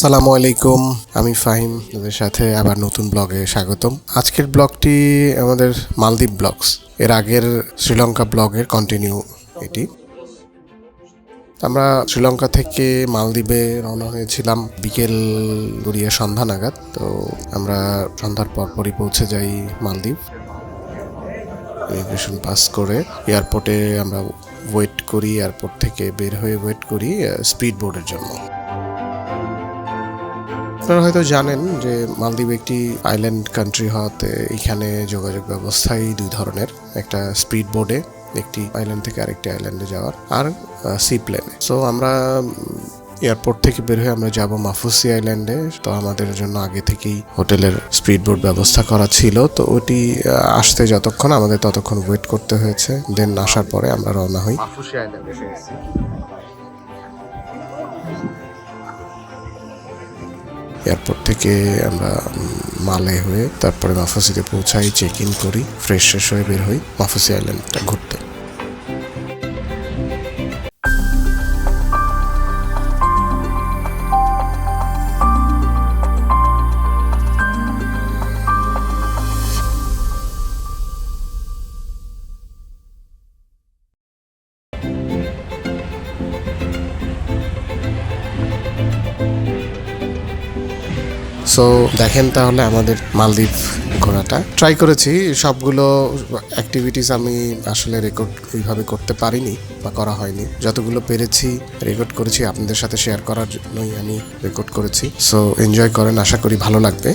আসসালামু আলাইকুম, আমি ফাহিম আপনাদের সাথে আবার নতুন ব্লগে স্বাগতম। আজকের ব্লগটি আমাদের মালদ্বীপ ব্লগস, এর আগের শ্রীলঙ্কা ব্লগের কন্টিনিউ এটি। আমরা শ্রীলঙ্কা থেকে মালদ্বীপে রওনা হয়েছিলাম বিকেল গড়িয়ে সন্ধ্যা নাগাদ, তো আমরা সন্ধ্যার পরপরই পৌঁছে যাই মালদ্বীপ। ইমিগ্রেশন পাস করে এয়ারপোর্টে আমরা ওয়েট করি এয়ারপোর্ট থেকে বের হয়ে ওয়েট করি স্পিড বোর্ডের জন্য। আপনারা হয়তো জানেন যে মালদ্বীপ একটি আইল্যান্ড কান্ট্রি হওয়াতে এখানে যোগাযোগ ব্যবস্থাই দুই ধরনের। একটা স্পিড বোর্ডে একটি আইল্যান্ড থেকে আরেকটি আইল্যান্ডে যাওয়ার, আর সি প্লেনে সো আমরা এয়ারপোর্ট থেকে বের হয়ে আমরা যাব মাফুসি আইল্যান্ডে তো আমাদের জন্য আগে থেকেই হোটেলের স্পিড বোর্ড ব্যবস্থা করা ছিল। তো ওটি আসতে যতক্ষণ আমাদের ততক্ষণ ওয়েট করতে হয়েছে। দেন আসার পরে আমরা রওনা হই। মাফুসি আইল্যান্ডে এয়ারপোর্ট থেকে আমরা মালে হয়ে তারপরে মাফাসিতে পৌঁছাই চেক ইন করি ফ্রেশ শেষ হয়ে বের হই, মাফাসি আইল্যান্ডটা ঘুরতে। সো দেখেন তাহলে আমাদের মালদ্বীপ ঘোরাটা। ট্রাই করেছি, সবগুলো অ্যাক্টিভিটিস আমি আসলে রেকর্ড ওইভাবে করতে পারিনি বা করা হয়নি। যতগুলো পেরেছি রেকর্ড করেছি, আপনাদের সাথে শেয়ার করার জন্যই আমি রেকর্ড করেছি। সো এনজয় করেন, আশা করি ভালো লাগবে।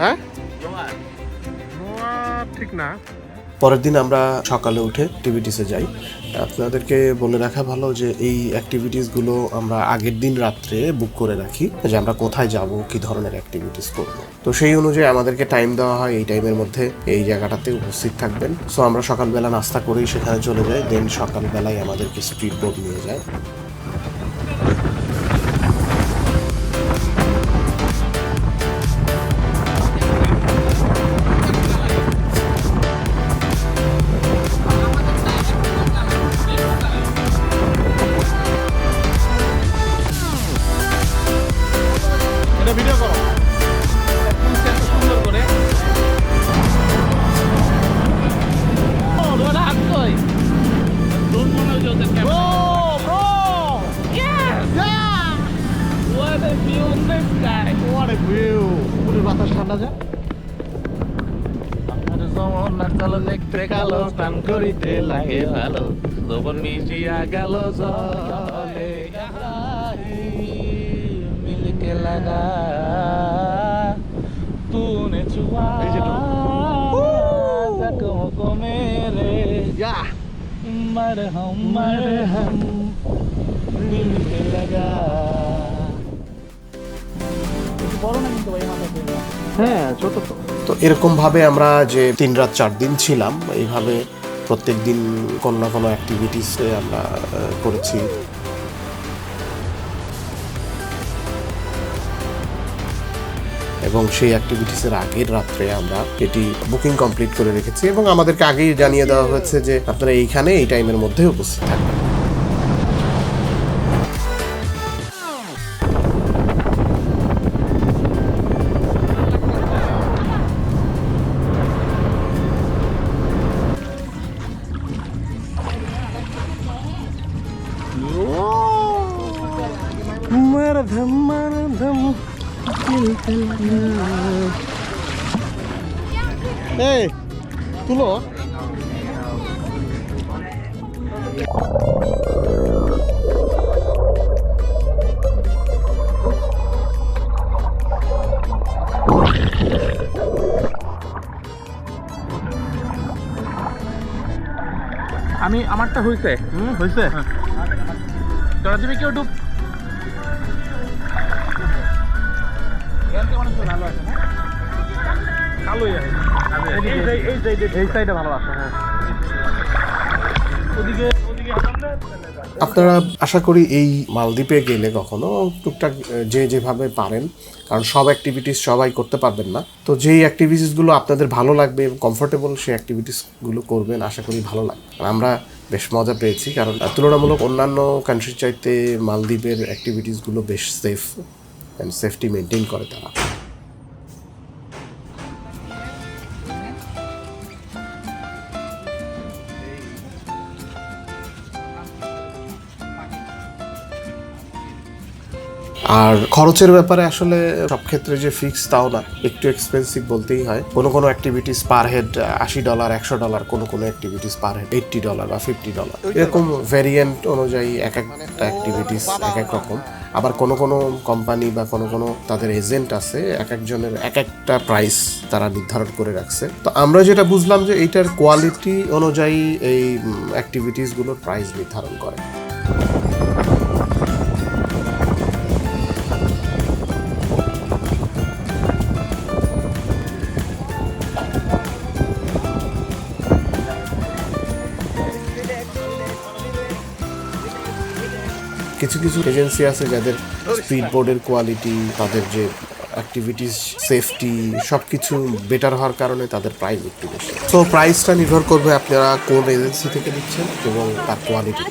হ্যাঁ? ঠিক না। পরের দিন আমরা সকালে উঠে অ্যাক্টিভিটিসে যাই। আপনাদেরকে বলে রাখা ভালো যে এই অ্যাক্টিভিটিসগুলো আমরা আগের দিন রাত্রে বুক করে রাখি যে আমরা কোথায় যাব কি ধরনের অ্যাক্টিভিটিস করব। তো সেই অনুযায়ী আমাদেরকে টাইম দেওয়া হয় এই টাইমের মধ্যে এই জায়গাটাতে উপস্থিত থাকবেন। সো আমরা সকালবেলা নাস্তা করেই সেখানে চলে যাই দেন সকালবেলায় আমাদেরকে স্পিড বোট নিয়ে যায়। গেল স্নান করিতে লাগে ভালো লবণ মিশিয়া গেল জলে মিলকে লাগা। তুনে চুয়া को मेरे या मरहम मरहम दिल पे लगा হ্যাঁ ছোট তো। তো এরকম ভাবে আমরা যে তিন রাত চার দিন ছিলাম, এইভাবে প্রত্যেক দিন কোনো না কোনো অ্যাক্টিভিটিসে আমরা করেছি। এবং সেই অ্যাক্টিভিটিসের আগের রাত্রে আমরা এটি বুকিং কমপ্লিট করে রেখেছি এবং আমাদেরকে আগেই জানিয়ে দেওয়া হয়েছে যে আপনারা এইখানে এই টাইমের মধ্যে উপস্থিত থাকবেন। মারধম মারধম এই তুলো। আমি আমারটা হইছে। হুম হয়েছে তোরা তুমি কেউ ডুব এই যে এই যে এই সাইডে ভালো আছে হ্যাঁ। ওদিকে ওদিকে আপনারা আশা করি এই মালদ্বীপে গেলে কখনো টুকটাক যে যেভাবে পারেন কারণ সব অ্যাক্টিভিটিস সবাই করতে পারবেন না। তো যেই অ্যাক্টিভিটিসগুলো আপনাদের ভালো লাগবে এবং কমফোর্টেবল সেই অ্যাক্টিভিটিসগুলো করবেন আশা করি ভালো লাগবে। আমরা বেশ মজা পেয়েছি কারণ তুলনামূলক অন্যান্য কান্ট্রির চাইতে মালদ্বীপের অ্যাক্টিভিটিসগুলো বেশ সেফ অ্যান্ড সেফটি মেনটেন করে তারা। আর খরচের ব্যাপারে আসলে সব ক্ষেত্রে যে ফিক্স তাও না, একটু এক্সপেন্সিভ বলতেই হয়। কোনো কোনো অ্যাক্টিভিটিস পার হেড আশি ডলার একশো ডলার কোনো কোনো activities per head eighty dollar বা ফিফটি ডলার এরকম ভ্যারিয়েন্ট অনুযায়ী এক একটা অ্যাক্টিভিটিস এক এক রকম। আবার কোনো কোনো কোম্পানি বা কোনো কোনো তাদের এজেন্ট আছে, এক একজনের এক একটা প্রাইস তারা নির্ধারণ করে রাখছে। তো আমরা যেটা বুঝলাম যে এইটার কোয়ালিটি অনুযায়ী এই অ্যাক্টিভিটিসগুলোর প্রাইস নির্ধারণ করে। কিছু কিছু এজেন্সি আছে যাদের স্পিড বোর্ডের কোয়ালিটি তাদের যে অ্যাক্টিভিটিস সেফটি সব কিছু বেটার হওয়ার কারণে তাদের প্রাইস একটু বেশি। তো প্রাইসটা নির্ভর করবে আপনারা কোন এজেন্সি থেকে নিচ্ছেন এবং তার কোয়ালিটি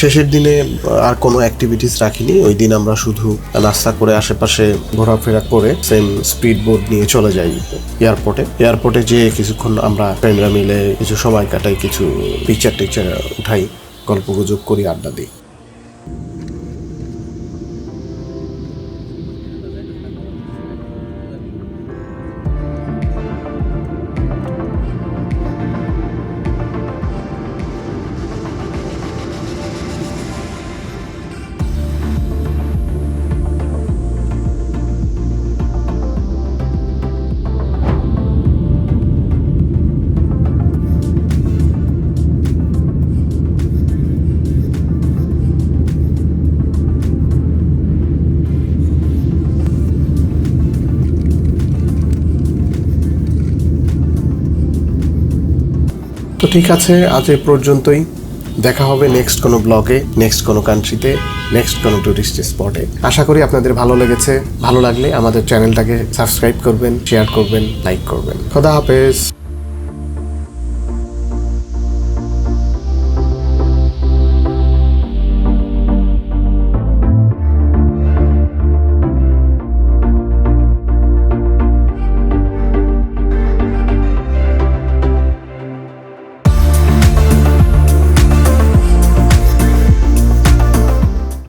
শেষের দিনে আর কোনো অ্যাক্টিভিটিস রাখিনি। ওই দিন আমরা শুধু নাস্তা করে আশেপাশে ঘোরাফেরা করে সেম স্পিড বোট নিয়ে চলে যাই এয়ারপোর্টে এয়ারপোর্টে যেয়ে কিছুক্ষণ আমরা ফ্রেন্ডরা মিলে কিছু সময় কাটাই, কিছু পিকচার টিকচার উঠাই গল্প গুজব করি, আড্ডা দিই। তো ঠিক আছে, আজ এ পর্যন্তই। দেখা হবে নেক্সট কোনো ব্লগে নেক্সট কোনো কান্ট্রিতে নেক্সট কোনো টুরিস্ট স্পটে আশা করি আপনাদের ভালো লেগেছে। ভালো লাগলে আমাদের চ্যানেলটাকে সাবস্ক্রাইব করবেন শেয়ার করবেন লাইক করবেন। খোদা হাফেজ।